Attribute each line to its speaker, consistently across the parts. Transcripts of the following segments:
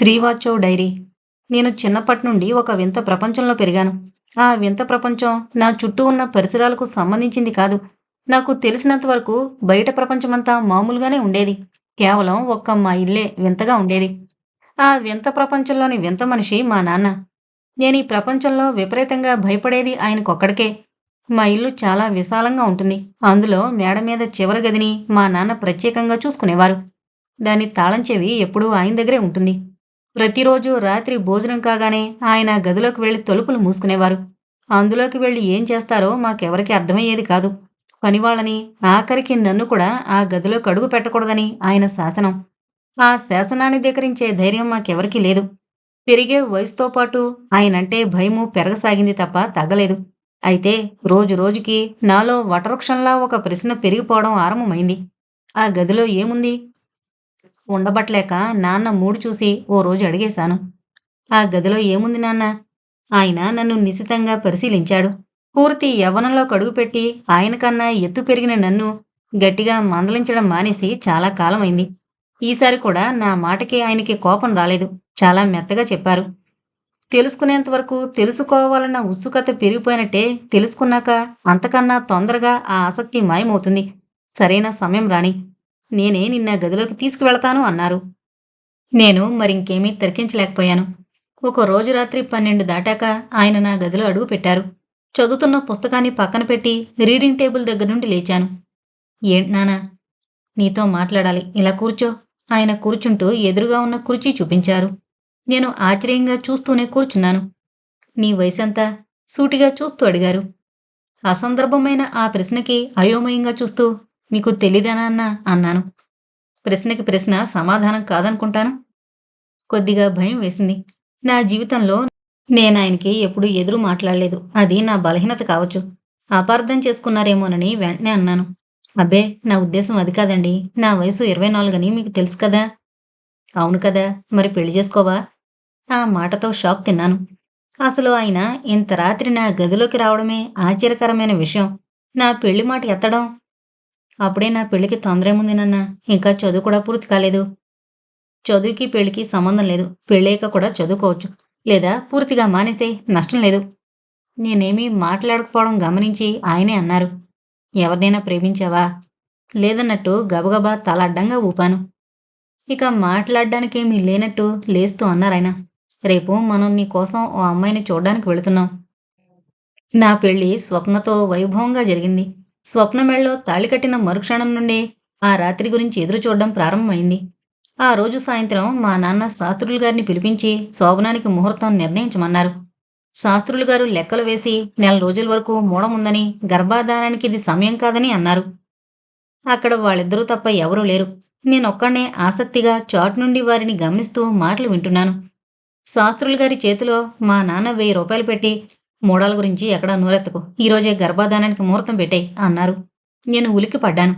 Speaker 1: శ్రీవాచవ్ dairy. నేను చిన్నప్పటి నుండి ఒక వింత ప్రపంచంలో పెరిగాను. ఆ వింత ప్రపంచం నా చుట్టూ ఉన్న పరిసరాలకు సంబంధించింది కాదు. నాకు తెలిసినంత వరకు బయట ప్రపంచమంతా మామూలుగానే ఉండేది. కేవలం ఒక్క మా ఇల్లే వింతగా ఉండేది. ఆ వింత ప్రపంచంలోని వింత మనిషి మా నాన్న. నేను ఈ ప్రపంచంలో విపరీతంగా భయపడేది ఆయనకొక్కడికే. మా ఇల్లు చాలా విశాలంగా ఉంటుంది. అందులో మేడ మీద చివరి గదిని మా నాన్న ప్రత్యేకంగా చూసుకునేవారు. దాని తాళంచేవి ఎప్పుడూ ఆయన దగ్గరే ఉంటుంది. ప్రతిరోజు రాత్రి భోజనం కాగానే ఆయన గదిలోకి వెళ్ళి తలుపులు మూసుకునేవారు. అందులోకి వెళ్ళి ఏం చేస్తారో మాకెవరికి అర్థమయ్యేది కాదు. పనివాళ్ళని ఆఖరికి నన్ను కూడా ఆ గదిలోకి అడుగు పెట్టకూడదని ఆయన శాసనం. ఆ శాసనాన్ని ధికరించే ధైర్యం మాకెవరికీ లేదు. పెరిగే వయసుతో పాటు ఆయనంటే భయము పెరగసాగింది తప్ప తగ్గలేదు. అయితే రోజు రోజుకి నాలో వటవృక్షంలా ఒక ప్రశ్న పెరిగిపోవడం ఆరంభమైంది. ఆ గదిలో ఏముంది? ఉండబట్లేక నాన్న మూడు చూసి ఓ రోజు అడిగేశాను. ఆ గదిలో ఏముంది నాన్న? ఆయన నన్ను నిశితంగా పరిశీలించాడు. పూర్తి యవ్వనంలో కడుగుపెట్టి ఆయన కన్నా ఎత్తు పెరిగిన నన్ను గట్టిగా మందలించడం మానేసి చాలా కాలమైంది. ఈసారి కూడా నా మాటకి ఆయనకి కోపం రాలేదు. చాలా మెత్తగా చెప్పారు. తెలుసుకునేంత వరకు తెలుసుకోవాలన్న ఉత్సుకత పెరిగిపోయినట్టే తెలుసుకున్నాక అంతకన్నా తొందరగా ఆ ఆసక్తి మాయమవుతుంది. సరైన సమయం రాని నేనే నిన్న గదిలోకి తీసుకువెళతాను అన్నారు. నేను మరింకేమీ తర్కించలేకపోయాను. ఒక రోజు రాత్రి పన్నెండు దాటాక ఆయన నా గదిలో అడుగు పెట్టారు. చదువుతున్న పుస్తకాన్ని పక్కన పెట్టి రీడింగ్ టేబుల్ దగ్గర నుండి లేచాను. ఏంటి నానా నీతో మాట్లాడాలి. ఇలా కూర్చో. ఆయన కూర్చుంటూ ఎదురుగా ఉన్న కుర్చీ చూపించారు. నేను ఆశ్చర్యంగా చూస్తూనే కూర్చున్నాను. నీ వయసంతా? సూటిగా చూస్తూ అడిగారు. అసందర్భమైన ఆ ప్రశ్నకి అయోమయంగా చూస్తూ మీకు తెలీదనా అన్నా? అన్నాను. ప్రశ్నకి ప్రశ్న సమాధానం కాదనుకుంటాను. కొద్దిగా భయం వేసింది. నా జీవితంలో నేను ఆయనకి ఎప్పుడు ఎదురు మాట్లాడలేదు. అది నా బలహీనత కావచ్చు. అపార్థం చేసుకున్నారేమోనని వెంటనే అన్నాను. అబ్బే నా ఉద్దేశం అది కాదండి. నా వయసు ఇరవై నాలుగని మీకు తెలుసు కదా? అవును కదా. మరి పెళ్ళి చేసుకోవా? ఆ మాటతో షాక్ తిన్నాను. అసలు ఆయన ఇంత రాత్రి నా గదిలోకి రావడమే ఆశ్చర్యకరమైన విషయం. నా పెళ్ళి మాట ఎత్తడం అప్పుడే నా పెళ్ళికి తొందరేముంది నాన్న. ఇంకా చదువు కూడా పూర్తి కాలేదు. చదువుకి పెళ్ళికి సంబంధం లేదు. పెళ్ళయ్యాక కూడా చదువుకోవచ్చు. లేదా పూర్తిగా మానేసే నష్టం లేదు. నేనేమీ మాట్లాడకపోవడం గమనించి ఆయనే అన్నారు. ఎవరినైనా ప్రేమించావా? లేదన్నట్టు గబగబా తల అడ్డంగా ఊపాను. ఇక మాట్లాడడానికేమీ లేనట్టు లేస్తూ అన్నారాయన రేపు మనం నీ కోసం ఓ అమ్మాయిని చూడడానికి వెళుతున్నాం. నా పెళ్ళి స్వప్నతో వైభవంగా జరిగింది. స్వప్నమెళలో తాళి కట్టిన మరుక్షణం నుండే ఆ రాత్రి గురించి ఎదురుచూడడం ప్రారంభమైంది. ఆ రోజు సాయంత్రం మా నాన్న శాస్త్రులు గారిని పిలిపించి శోభనానికి ముహూర్తం నిర్ణయించమన్నారు. శాస్త్రులు గారు లెక్కలు వేసి నెల రోజుల వరకు మూడముందని గర్భాధారానికి ఇది సమయం కాదని అన్నారు. అక్కడ వాళ్ళిద్దరూ తప్ప ఎవరూ లేరు. నేనొక్కడే ఆసక్తిగా చాటు నుండి వారిని గమనిస్తూ మాటలు వింటున్నాను. శాస్త్రులు గారి చేతిలో మా నాన్న వెయ్యి రూపాయలు పెట్టి మూడాల గురించి ఎక్కడా నూరెత్తకు. ఈరోజే గర్భాధానానికి ముహూర్తం పెట్టాయి అన్నారు. నేను ఉలికి పడ్డాను.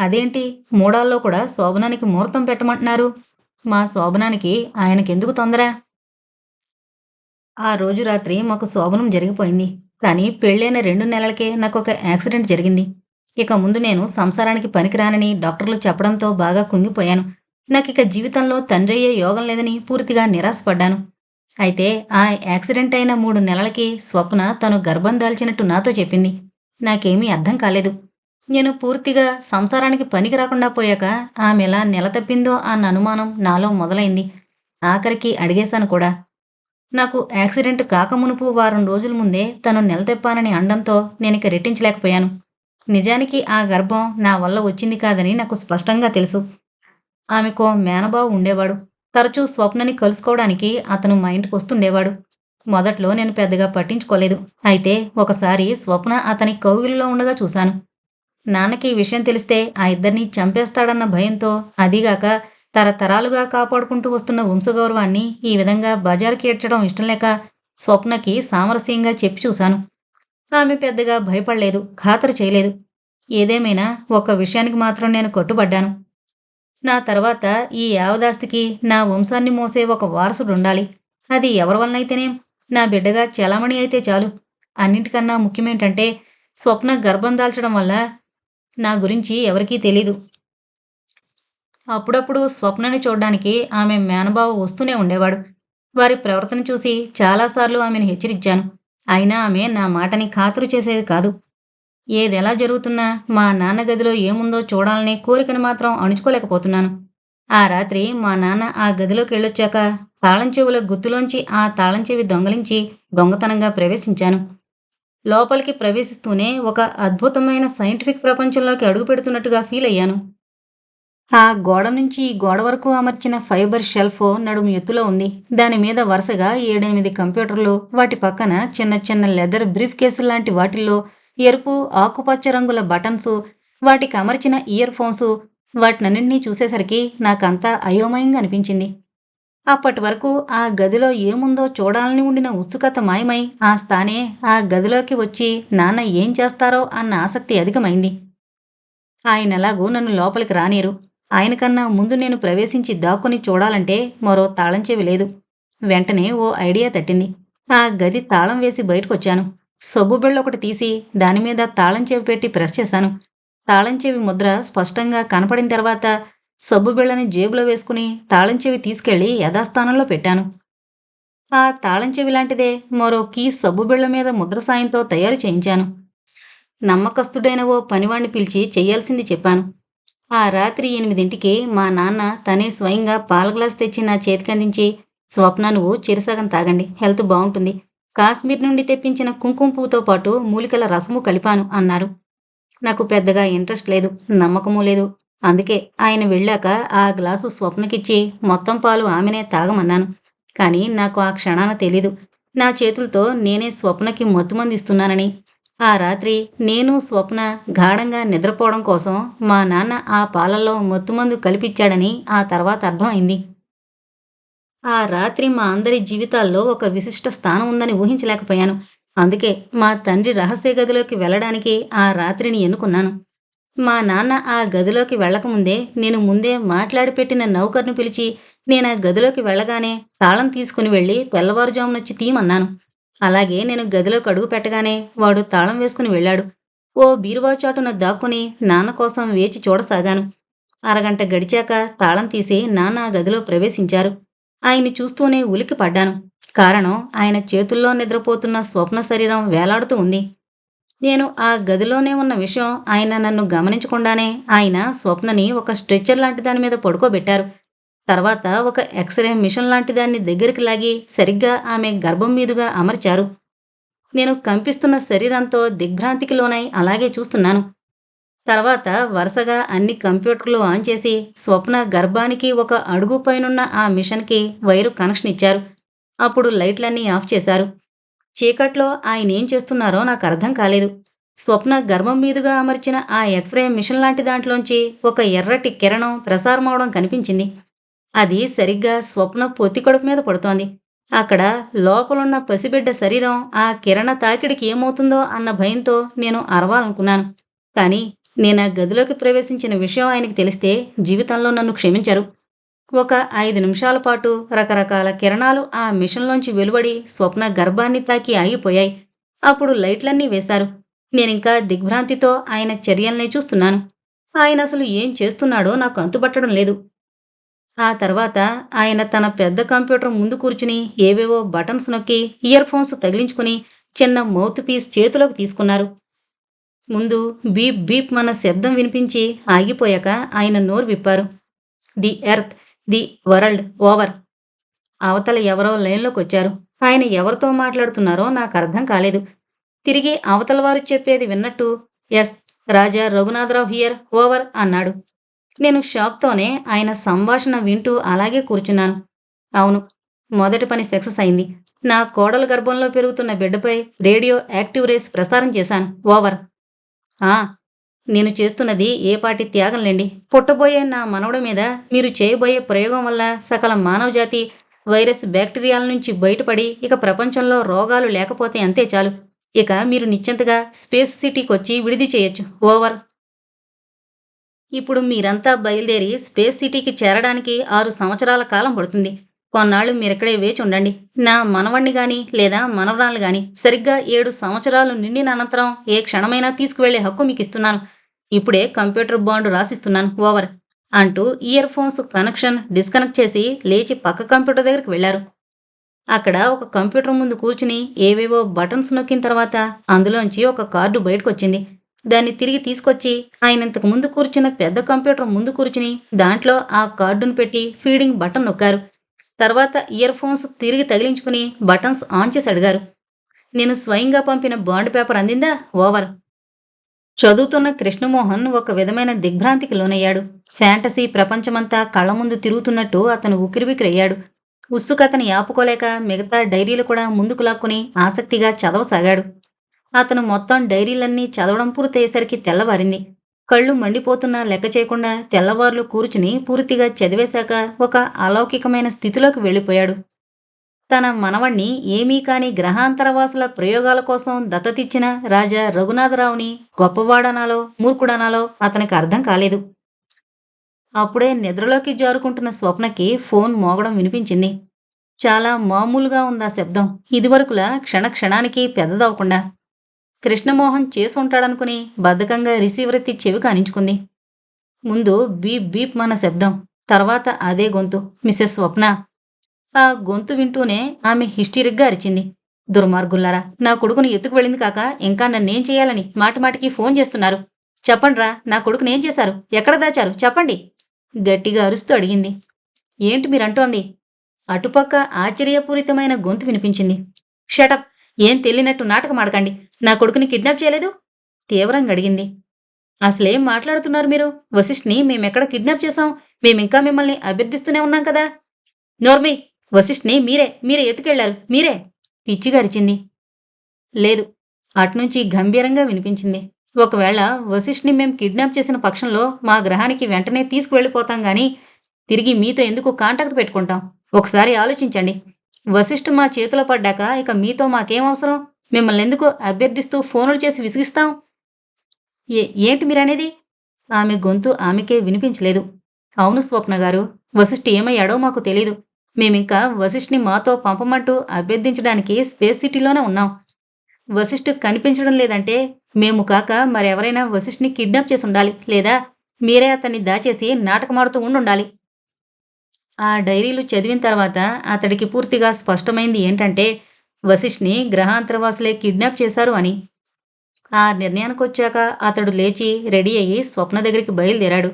Speaker 1: అదేంటి? మూడాల్లో కూడా శోభనానికి ముహూర్తం పెట్టమంటున్నారు. మా శోభనానికి ఆయనకెందుకు తొందర? ఆ రోజు రాత్రి మాకు శోభనం జరిగిపోయింది. కానీ పెళ్ళైన రెండు నెలలకే నాకు ఒక యాక్సిడెంట్ జరిగింది. ఇక ముందు నేను సంసారానికి పనికిరానని డాక్టర్లు చెప్పడంతో బాగా కుంగిపోయాను. నాకిక జీవితంలో తండ్రి అయ్యే యోగం లేదని పూర్తిగా నిరాశపడ్డాను. అయితే ఆ యాక్సిడెంట్ అయిన మూడు నెలలకి స్వప్న తను గర్భం దాల్చినట్టు నాతో చెప్పింది. నాకేమీ అర్థం కాలేదు. నేను పూర్తిగా సంసారానికి పనికి రాకుండా పోయాక ఆమె ఎలా నెల తప్పిందో అన్న అనుమానం నాలో మొదలైంది. ఆఖరికి అడిగేశాను కూడా. నాకు యాక్సిడెంట్ కాకమునుపు వారం రోజుల ముందే తను నెలతెప్పానని అండంతో నేను రెట్టించలేకపోయాను. నిజానికి ఆ గర్భం నా వల్ల వచ్చింది కాదని నాకు స్పష్టంగా తెలుసు. ఆమెకో మేనబావు ఉండేవాడు. తరచూ స్వప్నని కలుసుకోవడానికి అతను మా ఇంటికి వస్తుండేవాడు. మొదట్లో నేను పెద్దగా పట్టించుకోలేదు. అయితే ఒకసారి స్వప్న అతని కౌగిలిలో ఉండగా చూశాను. నాన్నకి ఈ విషయం తెలిస్తే ఆ ఇద్దరిని చంపేస్తాడన్న భయంతో అదిగాక తరతరాలుగా కాపాడుకుంటూ వస్తున్న వంశగౌరవాన్ని ఈ విధంగా బజారుకి ఏడ్చడం ఇష్టం లేక స్వప్నకి సామరస్యంగా చెప్పి చూశాను. ఆమె పెద్దగా భయపడలేదు ఖాతరు చేయలేదు. ఏదేమైనా ఒక విషయానికి మాత్రం నేను కట్టుబడ్డాను. నా తర్వాత ఈ యావదాస్తికి నా వంశాన్ని మోసే ఒక వారసుడు ఉండాలి అది ఎవరి వలనైతేనేం? నా బిడ్డగా చలామణి అయితే చాలు. అన్నింటికన్నా ముఖ్యమేంటంటే స్వప్న గర్భం దాల్చడం వల్ల నా గురించి ఎవరికీ తెలీదు. అప్పుడప్పుడు స్వప్నని చూడడానికి ఆమె మేనబావ వస్తూనే ఉండేవాడు. వారి ప్రవర్తన చూసి చాలాసార్లు ఆమెను హెచ్చరించాను అయినా ఆమె నా మాటని ఖాతరు చేసేది కాదు. ఏది ఎలా జరుగుతున్నా మా నాన్న గదిలో ఏముందో చూడాలనే కోరికను మాత్రం అణుచుకోలేకపోతున్నాను. ఆ రాత్రి మా నాన్న ఆ గదిలోకి వెళ్ళొచ్చాక తాళం చెవుల గుత్తులోంచి ఆ తాళం చెవి దొంగలించి దొంగతనంగా ప్రవేశించాను. లోపలికి ప్రవేశిస్తూనే ఒక అద్భుతమైన సైంటిఫిక్ ప్రపంచంలోకి అడుగుపెడుతున్నట్టుగా ఫీల్ అయ్యాను. ఆ గోడ నుంచి గోడ వరకు అమర్చిన ఫైబర్ షెల్ఫ్ నడుము ఎత్తులో ఉంది. దాని మీద వరుసగా ఏడెనిమిది కంప్యూటర్లు వాటి పక్కన చిన్న చిన్న లెదర్ బ్రీఫ్ కేసులు లాంటి వాటిల్లో ఎరుపు ఆకుపచ్చ రంగుల బటన్స్ వాటికి అమర్చిన ఇయర్ ఫోన్స్ వాటినన్నింటినీ చూసేసరికి నాకంతా అయోమయంగా అనిపించింది. అప్పటి వరకు ఆ గదిలో ఏముందో చూడాలని ఉండిన ఉత్సుకత మాయమై ఆ స్థానే ఆ గదిలోకి వచ్చి నాన్న ఏం చేస్తారో అన్న ఆసక్తి అధికమైంది. ఆయన ఎలాగూ నన్ను లోపలికి రానేరు ఆయన కన్నా ముందు నేను ప్రవేశించి దాక్కుని చూడాలంటే మరో తాళం చెవి లేదు. వెంటనే ఓ ఐడియా తట్టింది. ఆ గది తాళం వేసి బయటకొచ్చాను. సబ్బు బిళ్ళ ఒకటి తీసి దానిమీద తాళం చెవి పెట్టి ప్రెస్ చేశాను. తాళం చెవి ముద్ర స్పష్టంగా కనపడిన తర్వాత సబ్బు బిళ్ళని జేబులో వేసుకుని తాళం చెవి తీసుకెళ్ళి యథాస్థానంలో పెట్టాను. ఆ తాళం చెవి లాంటిదే మరో కీ సబ్బు బిళ్ళ మీద ముద్ర సాయంతో తయారు చేయించాను. నమ్మకస్తుడైన ఓ పనివాణ్ణి పిలిచి చెయ్యాల్సింది చెప్పాను. ఆ రాత్రి ఎనిమిదింటికి మా నాన్న తనే స్వయంగా పాల గ్లాస్ తెచ్చి నా చేతికందించి స్వప్న నువ్వు చిరుసగం తాగండి హెల్త్ బాగుంటుంది కాశ్మీర్ నుండి తెప్పించిన కుంకుమ పువ్వుతో పాటు మూలికల రసము కలిపాను అన్నారు. నాకు పెద్దగా ఇంట్రెస్ట్ లేదు నమ్మకము లేదు. అందుకే ఆయన వెళ్ళాక ఆ గ్లాసు స్వప్నకిచ్చి మొత్తం పాలు ఆమెనే తాగమన్నాను. కానీ నాకు ఆ క్షణాన తెలీదు. నా చేతులతో నేనే స్వప్నకి మత్తుమందిస్తున్నానని. ఆ రాత్రి నేను స్వప్న గాఢంగా నిద్రపోవడం కోసం మా నాన్న ఆ పాలల్లో మత్తుమందు కలిపిచ్చాడని ఆ తర్వాత అర్థమైంది. ఆ రాత్రి మా అందరి జీవితాల్లో ఒక విశిష్ట స్థానం ఉందని ఊహించలేకపోయాను. అందుకే మా తండ్రి రహస్య గదిలోకి వెళ్ళడానికి ఆ రాత్రిని ఎన్నుకున్నాను. మా నాన్న ఆ గదిలోకి వెళ్ళకముందే నేను ముందే మాట్లాడి పెట్టిన నౌకర్ను పిలిచి నేను ఆ గదిలోకి వెళ్ళగానే తాళం తీసుకుని వెళ్ళి తెల్లవారుజామునొచ్చి తీయమన్నాను. అలాగే నేను గదిలోకి అడుగు పెట్టగానే వాడు తాళం వేసుకుని వెళ్ళాడు. ఓ బీరువా చాటున దాక్కుని నాన్న కోసం వేచి చూడసాగాను. అరగంట గడిచాక తాళం తీసి నాన్న ఆ గదిలో ప్రవేశించారు. ఆయన్ని చూస్తూనే ఉలికి పడ్డాను కారణం ఆయన చేతుల్లో నిద్రపోతున్న స్వప్న శరీరం వేలాడుతూ ఉంది. నేను ఆ గదిలోనే ఉన్న విషయం ఆయన నన్ను గమనించకుండానే ఆయన స్వప్నని ఒక స్ట్రెచ్చర్ లాంటి దాని మీద పడుకోబెట్టారు. తర్వాత ఒక ఎక్స్రే మిషన్ లాంటి దాన్ని దగ్గరికి లాగి సరిగ్గా ఆమె గర్భం మీదుగా అమర్చారు. నేను కంపిస్తున్న శరీరంతో దిగ్భ్రాంతికి లోనై అలాగే చూస్తున్నాను. తర్వాత వరుసగా అన్ని కంప్యూటర్లు ఆన్ చేసి స్వప్న గర్భానికి ఒక అడుగు పైనున్న ఆ మిషన్కి వైరు కనెక్షన్ ఇచ్చారు. అప్పుడు లైట్లన్నీ ఆఫ్ చేశారు. చీకట్లో ఆయన ఏం చేస్తున్నారో నాకు అర్థం కాలేదు. స్వప్న గర్భం మీదుగా అమర్చిన ఆ ఎక్స్రే మిషన్ లాంటి దాంట్లోంచి ఒక ఎర్రటి కిరణం ప్రసారమవడం కనిపించింది. అది సరిగ్గా స్వప్న పొత్తికడుపు మీద పడుతోంది. అక్కడ లోపలున్న పసిబిడ్డ శరీరం ఆ కిరణ తాకిడికి ఏమవుతుందో అన్న భయంతో నేను అరవాలనుకున్నాను. కానీ నేను ఆ గదిలోకి ప్రవేశించిన విషయం ఆయనకి తెలిస్తే జీవితంలో నన్ను క్షమించరు. ఒక ఐదు నిమిషాల పాటు రకరకాల కిరణాలు ఆ మిషన్లోంచి వెలువడి స్వప్న గర్భాన్ని తాకి ఆగిపోయాయి. అప్పుడు లైట్లన్నీ వేశారు. నేనింకా దిగ్భ్రాంతితో ఆయన చర్యల్ని చూస్తున్నాను. ఆయన అసలు ఏం చేస్తున్నాడో నాకు అంతుపట్టడం లేదు. ఆ తర్వాత ఆయన తన పెద్ద కంప్యూటర్ ముందు కూర్చుని ఏవేవో బటన్స్ నొక్కి ఇయర్ ఫోన్స్ తగిలించుకుని చిన్న మౌత్ పీస్ చేతిలోకి తీసుకున్నారు. ముందు బీప్ బీప్ మన శబ్దం వినిపించి ఆగిపోయాక ఆయన నోరు విప్పారు. The earth the world over. అవతల ఎవరో లైన్లోకి వచ్చారు. ఆయన ఎవరితో మాట్లాడుతున్నారో నాకు అర్థం కాలేదు. తిరిగి అవతల వారు చెప్పేది విన్నట్టు yes Raja Raghunatharao here over అన్నాడు. నేను షాక్తోనే ఆయన సంభాషణ వింటూ అలాగే కూర్చున్నాను. అవును మొదటి పని సక్సెస్ అయింది. నా కోడల గర్భంలో పెరుగుతున్న బిడ్డపై రేడియో యాక్టివ్ రేస్ ప్రసారం చేశాను. ఓవర్. ఆ నేను చేస్తున్నది ఏ పాటి త్యాగంలేండి. పుట్టబోయే నా మనవడ మీద మీరు చేయబోయే ప్రయోగం వల్ల సకల మానవజాతి వైరస్ బ్యాక్టీరియాల నుంచి బయటపడి ఇక ప్రపంచంలో రోగాలు లేకపోతే అంతే చాలు. ఇక మీరు నిశ్చింతగా స్పేస్ సిటీకి వచ్చి విడిది చేయొచ్చు. ఓవర్. ఇప్పుడు మీరంతా బయలుదేరి స్పేస్ సిటీకి చేరడానికి ఆరు సంవత్సరాల కాలం పడుతుంది. కొన్నాళ్ళు మీరిక్కడే వేచి ఉండండి. నా మనవణ్ణి గాని లేదా మనవరాలు గాని సరిగ్గా ఏడు సంవత్సరాలు నిండిన అనంతరం ఏ క్షణమైనా తీసుకువెళ్ళే హక్కు మీకు ఇస్తున్నాను ఇప్పుడే కంప్యూటర్ బాండ్ రాసిస్తున్నాను ఓవర్ అంటూ ఇయర్ ఫోన్స్ కనెక్షన్ డిస్కనెక్ట్ చేసి లేచి పక్క కంప్యూటర్ దగ్గరికి వెళ్ళారు అక్కడ ఒక కంప్యూటర్ ముందు కూర్చుని ఏవేవో బటన్స్ నొక్కిన తర్వాత అందులోంచి ఒక కార్డు బయటకొచ్చింది. దాన్ని తిరిగి తీసుకొచ్చి ఆయన ఇంతకు ముందు కూర్చున్న పెద్ద కంప్యూటర్ ముందు కూర్చుని దాంట్లో ఆ కార్డును పెట్టి ఫీడింగ్ బటన్ నొక్కారు. తర్వాత ఇయర్ ఫోన్స్ తిరిగి తగిలించుకుని బటన్స్ ఆన్ చేసి అడిగారు. నేను స్వయంగా పంపిన బాండ్ పేపర్ అందిందా? ఓవర్. చదువుతున్న కృష్ణమోహన్ ఒక విధమైన దిగ్భ్రాంతికి లోనయ్యాడు. ఫ్యాంటసీ ప్రపంచమంతా కళ్ళ ముందు తిరుగుతున్నట్టు అతను ఉక్కిరిబిక్కిరయ్యాడు. ఉత్సుకతని ఆపుకోలేక మిగతా డైరీలు కూడా ముందుకు లాక్కుని ఆసక్తిగా చదవసాగాడు. అతను మొత్తం డైరీలన్నీ చదవడం పూర్తయ్యేసరికి తెల్లవారింది. కళ్ళు మండిపోతున్నా లెక్క చేయకుండా తెల్లవార్లు కూర్చుని పూర్తిగా చదివేశాక ఒక అలౌకికమైన స్థితిలోకి వెళ్ళిపోయాడు. తన మనవణ్ణి ఏమీ కాని గ్రహాంతరవాసుల ప్రయోగాల కోసం దత్తతిచ్చిన రాజా రఘునాథరావుని గొప్పవాడనాలో మూర్ఖుడనాలో అతనికి అర్థం కాలేదు. అప్పుడే నిద్రలోకి జారుకుంటున్న స్వప్నకి ఫోన్ మోగడం వినిపించింది. చాలా మామూలుగా ఉందా శబ్దం? ఇదివరకులా క్షణ క్షణానికి పెద్దదవకుండా కృష్ణమోహన్ చేసి ఉంటాడనుకుని బద్ధకంగా రిసీవర్ ఎత్తి చెవి కానించుకుంది. ముందు బీప్ బీప్ మన శబ్దం తర్వాత అదే గొంతు మిస్సెస్ స్వప్న. ఆ గొంతు వింటూనే ఆమె హిస్టరిక్గా అరిచింది. దుర్మార్గుల్లారా నా కొడుకుని ఎత్తుకు వెళ్ళింది కాక ఇంకా నన్నేం చేయాలని మాటిమాటికి ఫోన్ చేస్తున్నారు. చెప్పండ్రా నా కొడుకుని ఏం చేశారు? ఎక్కడ దాచారు? చెప్పండి. గట్టిగా అరుస్తూ అడిగింది. ఏంటి మీరంటోంది? అటుపక్క ఆశ్చర్యపూరితమైన గొంతు వినిపించింది. షటప్ ఏం తెలియనట్టు నాటకం ఆడకండి. నా కొడుకుని కిడ్నాప్ చేయలేదు? తీవ్రంగా అడిగింది. అసలేం మాట్లాడుతున్నారు మీరు? వశిష్ఠ్ని మేమెక్కడ కిడ్నాప్ చేశాం? మేమింకా మిమ్మల్ని అభ్యర్థిస్తూనే ఉన్నాం కదా? నోర్మి వశిష్ఠ్ని మీరే మీరే ఎత్తుకెళ్ళారు మీరే! పిచ్చిగరిచింది లేదు అటునుంచి గంభీరంగా వినిపించింది. ఒకవేళ వశిష్ఠ్ని మేం కిడ్నాప్ చేసిన పక్షంలో మా గ్రహానికి వెంటనే తీసుకువెళ్ళిపోతాం గాని తిరిగి మీతో ఎందుకు కాంటాక్ట్ పెట్టుకుంటాం? ఒకసారి ఆలోచించండి. వశిష్ఠ్ మా చేతిలో పడ్డాక ఇక మీతో మాకేం అవసరం? మిమ్మల్ని ఎందుకు అభ్యర్థిస్తూ ఫోనులు చేసి విసిగిస్తాం? ఏ ఏంటి మీరనేది? ఆమె గొంతు ఆమెకే వినిపించలేదు. అవును స్వప్న గారు వశిష్ఠ ఏమయ్యాడో మాకు తెలీదు. మేమింకా వశిష్ఠ్ని మాతో పంపమంటూ అభ్యర్థించడానికి స్పేస్ సిటీలోనే ఉన్నాం. వశిష్ఠ్ కనిపించడం లేదంటే మేము కాక మరెవరైనా వశిష్ఠని కిడ్నాప్ చేసి ఉండాలి లేదా మీరే అతన్ని దాచేసి నాటకమాడుతూ ఉండుండాలి. ఆ డైరీలు చదివిన తర్వాత అతడికి పూర్తిగా స్పష్టమైంది ఏంటంటే వశిష్ని గ్రహాంతరవాసులే కిడ్నాప్ చేశారు అని. ఆ నిర్ణయానికి వచ్చాక అతడు లేచి రెడీ అయ్యి స్వప్న దగ్గరికి బయలుదేరాడు.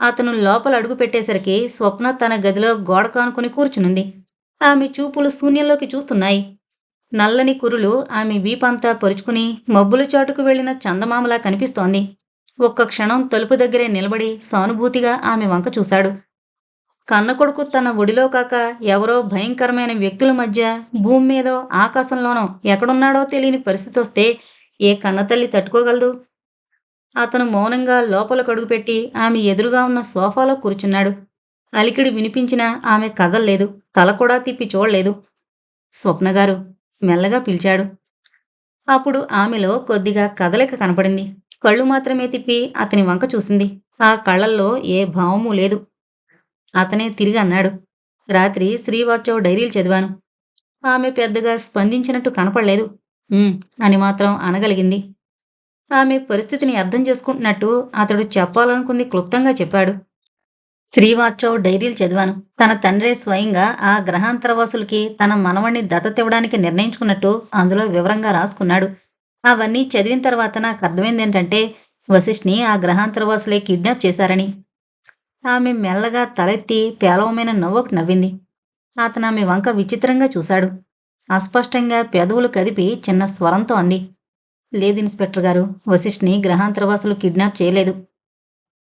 Speaker 1: అతను లోపల అడుగు పెట్టేసరికి స్వప్న తన గదిలో గోడ కానుకొని కూర్చునుంది. ఆమె చూపులు శూన్యంలోకి చూస్తున్నాయి. నల్లని కురులు ఆమె వీపంతా పరుచుకుని మబ్బుల చాటుకు వెళ్ళిన చందమామలా కనిపిస్తోంది. ఒక్క క్షణం తలుపు దగ్గరే నిలబడి సానుభూతిగా ఆమె వంక చూశాడు. కన్న కొడుకు తన ఒడిలో కాక ఎవరో భయంకరమైన వ్యక్తుల మధ్య భూమి మీదో ఆకాశంలోనో ఎక్కడున్నాడో తెలియని పరిస్థితి వస్తే ఏ కన్నతల్లి తట్టుకోగలదు? అతను మౌనంగా లోపల కడుగుపెట్టి ఆమె ఎదురుగా ఉన్న సోఫాలో కూర్చున్నాడు. అలికిడి వినిపించినా ఆమె కదల్లేదు తల కూడా తిప్పి చూడలేదు. స్వప్నగారు మెల్లగా పిలిచాడు. అప్పుడు ఆమెలో కొద్దిగా కదలిక కనపడింది. కళ్ళు మాత్రమే తిప్పి అతని వంక చూసింది. ఆ కళ్ళల్లో ఏ భావము లేదు. అతనే తిరిగి అన్నాడు. రాత్రి శ్రీవాచవ్ డైరీలు చదివాను. ఆమె పెద్దగా స్పందించినట్టు కనపడలేదు. అని మాత్రం అనగలిగింది. ఆమె పరిస్థితిని అర్థం చేసుకుంటున్నట్టు అతడు చెప్పాలనుకుంది క్లుప్తంగా చెప్పాడు. శ్రీవాచవ్ డైరీలు చదివాను. తన తండ్రే స్వయంగా ఆ గ్రహాంతరవాసులకి తన మనవణ్ణి దత్తతివ్వడానికి నిర్ణయించుకున్నట్టు అందులో వివరంగా రాసుకున్నాడు. అవన్నీ చదివిన తర్వాత నాకు అర్థమైంది ఏంటంటే వశిష్ఠ్ని ఆ గ్రహాంతరవాసులే కిడ్నాప్ చేశారని. ఆమె మెల్లగా తలెత్తి పేలవమైన నవ్వుకు నవ్వింది. అతను ఆమె వంక విచిత్రంగా చూశాడు. అస్పష్టంగా పెదవులు కదిపి చిన్న స్వరంతో అంది. లేదు ఇన్స్పెక్టర్ గారు వశిష్ఠ్ని గ్రహాంతరవాసులు కిడ్నాప్ చేయలేదు.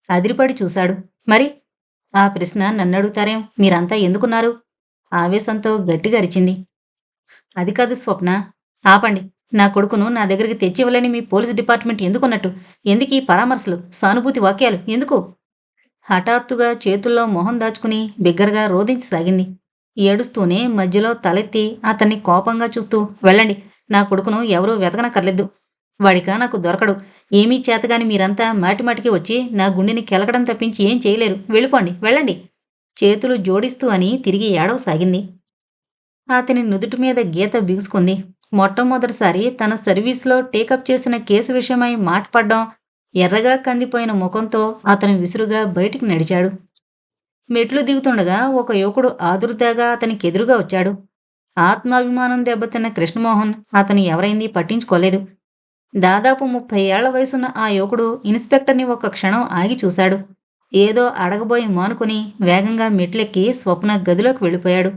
Speaker 1: అదిరిపడి చూశాడు. మరి? ఆ ప్రశ్న నన్ను అడుగుతారేం? మీరంతా ఎందుకున్నారు? ఆవేశంతో గట్టిగా అరిచింది. అది కాదు స్వప్న. ఆపండి. నా కొడుకును నా దగ్గరికి తెచ్చివ్వలేని మీ పోలీస్ డిపార్ట్మెంట్ ఎందుకున్నట్టు? ఎందుకు ఈ పరామర్శలు సానుభూతి వాక్యాలు? ఎందుకు? హఠాత్తుగా చేతుల్లో మొహం దాచుకుని బిగ్గరగా రోధించసాగింది. ఏడుస్తూనే మధ్యలో తలెత్తి అతన్ని కోపంగా చూస్తూ వెళ్ళండి నా కొడుకును ఎవరూ వెతకనక్కర్లేదు. వాడిక నాకు దొరకడు. ఏమీ చేతగాని మీరంతా మాటిమాటికి వచ్చి నా గుండెని కెలకడం తప్పించి ఏం చేయలేరు. వెళ్ళిపోండి వెళ్ళండి. చేతులు జోడిస్తూ అని తిరిగి ఏడవసాగింది. అతని నుదుటి మీద గీత బిగుసుకుంది. మొట్టమొదటిసారి తన సర్వీస్లో టేకప్ చేసిన కేసు విషయమై మాట్లాడడం ఎర్రగా కందిపోయిన ముఖంతో అతను విసురుగా బయటికి నడిచాడు. మెట్లు దిగుతుండగా ఒక యువకుడు ఆదురుతాగా అతనికి ఎదురుగా వచ్చాడు. ఆత్మాభిమానం దెబ్బతిన్న కృష్ణమోహన్ అతను ఎవరైంది పట్టించుకోలేదు. దాదాపు ముప్పై ఏళ్ళ వయసున్న ఆ యువకుడు ఇన్స్పెక్టర్ని ఒక క్షణం ఆగి చూశాడు. ఏదో అడగబోయి మానుకుని వేగంగా మెట్లెక్కి స్వప్న గదిలోకి వెళ్ళిపోయాడు.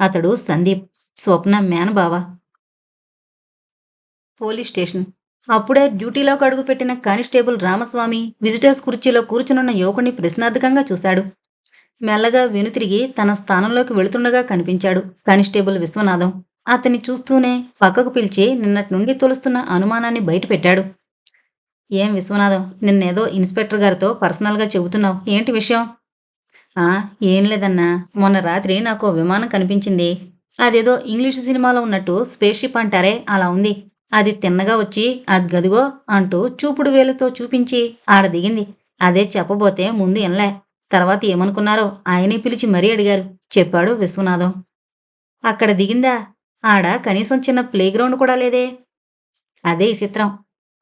Speaker 1: అతడు సందీప్ స్వప్న మేనబావ. Police station. అప్పుడే డ్యూటీలోకి అడుగుపెట్టిన కానిస్టేబుల్ రామస్వామి విజిటర్స్ కుర్చీలో కూర్చునున్న యువకుని ప్రశ్నార్థకంగా చూశాడు. మెల్లగా వెనుతిరిగి తన స్థానంలోకి వెళుతుండగా కనిపించాడు కానిస్టేబుల్ విశ్వనాథం. అతన్ని చూస్తూనే పక్కకు పిలిచి నిన్నటి నుండి తొలుస్తున్న అనుమానాన్ని బయటపెట్టాడు. ఏం విశ్వనాథం నిన్నేదో ఇన్స్పెక్టర్ గారితో పర్సనల్గా చెబుతున్నావు. ఏంటి విషయం? ఆ ఏం లేదన్నా. మొన్న రాత్రి నాకు ఓ విమానం కనిపించింది. అదేదో ఇంగ్లీష్ సినిమాలో ఉన్నట్టు స్పేస్ షిప్ అంటారే అలా ఉంది. అది తిన్నగా వచ్చి అది గదిగో అంటూ చూపుడు వేలుతో చూపించి ఆడ దిగింది. అదే చెప్పబోతే ముందు ఎనలే తర్వాత ఏమనుకున్నారో ఆయనే పిలిచి మరీ అడిగారు. చెప్పాడు విశ్వనాథం. అక్కడ దిగిందా? ఆడ కనీసం చిన్న ప్లేగ్రౌండ్ కూడా లేదే? అదే ఈ చిత్రం.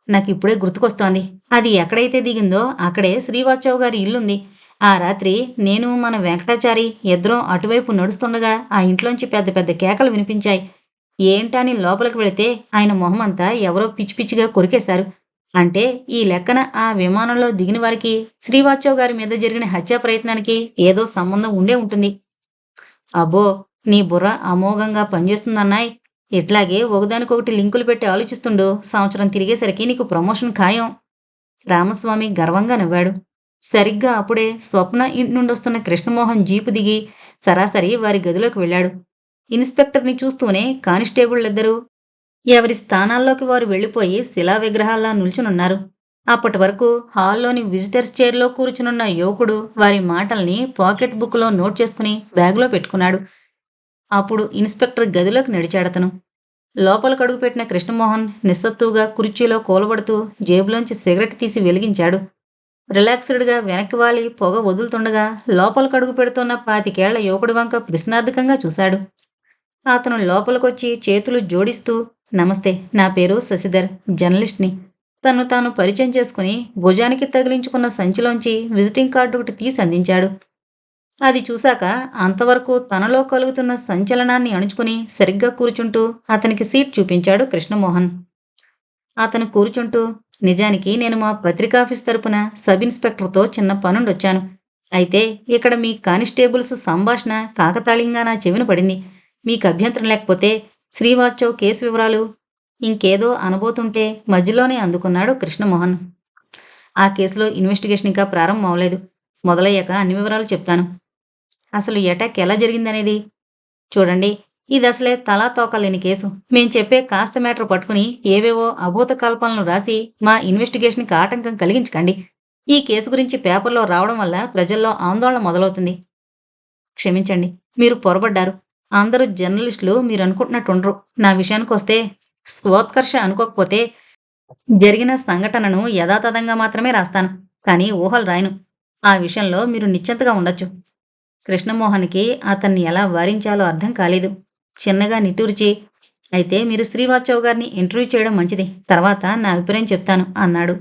Speaker 1: నాకు ఇప్పుడే గుర్తుకొస్తోంది. అది ఎక్కడైతే దిగిందో అక్కడే శ్రీవాత్సవ్ గారి ఇల్లుంది. ఆ రాత్రి నేను మన వెంకటాచారి ఇద్దరం అటువైపు నడుస్తుండగా ఆ ఇంట్లోంచి పెద్ద పెద్ద కేకలు వినిపించాయి. ఏంటని లోపలికి వెళితే ఆయన మొహం అంతా ఎవరో పిచ్చి పిచ్చిగా కొరికేశారు. అంటే ఈ లెక్కన ఆ విమానంలో దిగిన వారికి శ్రీవాత్సవ్ గారి మీద జరిగిన హత్యా ప్రయత్నానికి ఏదో సంబంధం ఉండే ఉంటుంది. అబ్బో నీ బుర్ర అమోఘంగా పనిచేస్తుందన్నాయ్. ఇట్లాగే ఒకదానికొకటి లింకులు పెట్టి ఆలోచిస్తుండు. సంవత్సరం తిరిగేసరికి నీకు ప్రమోషన్ ఖాయం. రామస్వామి గర్వంగా నవ్వాడు. సరిగ్గా అప్పుడే స్వప్న ఇంటి నుండి వస్తున్న కృష్ణమోహన్ జీపు దిగి సరాసరి వారి గదిలోకి వెళ్ళాడు. ఇన్స్పెక్టర్ని చూస్తూనే కానిస్టేబుళ్ళిద్దరూ ఎవరి స్థానాల్లోకి వారు వెళ్ళిపోయి శిలా విగ్రహాల్లా నిల్చునున్నారు. అప్పటి వరకు హాల్లోని విజిటర్స్ చైర్లో కూర్చునున్న యువకుడు వారి మాటల్ని పాకెట్ బుక్లో నోట్ చేసుకుని బ్యాగులో పెట్టుకున్నాడు. అప్పుడు ఇన్స్పెక్టర్ గదిలోకి నడిచాడతను. కడుగు పెట్టిన కృష్ణమోహన్ నిస్సత్తుగా కుర్చీలో కూలబడుతూ జేబులోంచి సిగరెట్ తీసి వెలిగించాడు. రిలాక్స్డ్గా వెనక్కి వాలి పొగ వదులుతుండగా లోపల కడుగు పెడుతున్న పాతికేళ్ళ యువకుడి వంక ప్రశ్నార్థకంగా చూశాడు. అతను లోపలికొచ్చి చేతులు జోడిస్తూ నమస్తే నా పేరు శశిధర్ జర్నలిస్ట్ని. తను తాను పరిచయం చేసుకుని భుజానికి తగిలించుకున్న సంచిలోంచి విజిటింగ్ కార్డు ఒకటి తీసి అందించాడు. అది చూశాక అంతవరకు తనలో కలుగుతున్న సంచలనాన్ని అణుచుకుని సరిగ్గా కూర్చుంటూ అతనికి సీట్ చూపించాడు కృష్ణమోహన్. అతను కూర్చుంటూ నిజానికి నేను మా పత్రికాఫీస్ తరపున సబ్ ఇన్స్పెక్టర్తో చిన్న పనుండొచ్చాను. అయితే ఇక్కడ మీ కానిస్టేబుల్స్ సంభాషణ కాకతాళీయంగా నా చెవిన పడింది. మీకు అభ్యంతరం లేకపోతే శ్రీవాత్సవ్ కేసు వివరాలు ఇంకేదో అనబోతుంటే మధ్యలోనే అందుకున్నాడు కృష్ణమోహన్. ఆ కేసులో ఇన్వెస్టిగేషన్ ఇంకా ప్రారంభం అవ్వలేదు. మొదలయ్యాక అన్ని వివరాలు చెప్తాను. అసలు అటాక్ ఎలా జరిగిందనేది? చూడండి ఇది అసలే తలా తోకలేని కేసు. మేం చెప్పే కాస్త మ్యాటర్ పట్టుకుని ఏవేవో అభూత కల్పనలు రాసి మా ఇన్వెస్టిగేషన్కి ఆటంకం కలిగించకండి. ఈ కేసు గురించి పేపర్లో రావడం వల్ల ప్రజల్లో ఆందోళన మొదలవుతుంది. క్షమించండి మీరు పొరబడ్డారు. అందరూ జర్నలిస్టులు మీరు అనుకుంటున్నట్టుండ్రు నా విషయానికి వస్తే స్వోత్కర్ష అనుకోకపోతే జరిగిన సంఘటనను యథాతథంగా మాత్రమే రాస్తాను. కానీ ఊహలు రాయను. ఆ విషయంలో మీరు నిశ్చింతగా ఉండొచ్చు. కృష్ణమోహన్కి అతన్ని ఎలా వారించాలో అర్థం కాలేదు. చిన్నగా నిట్టూర్చి అయితే మీరు శ్రీవాత్సవ్ గారిని ఇంటర్వ్యూ చేయడం మంచిది. తర్వాత నా అభిప్రాయం చెప్తాను అన్నాడు.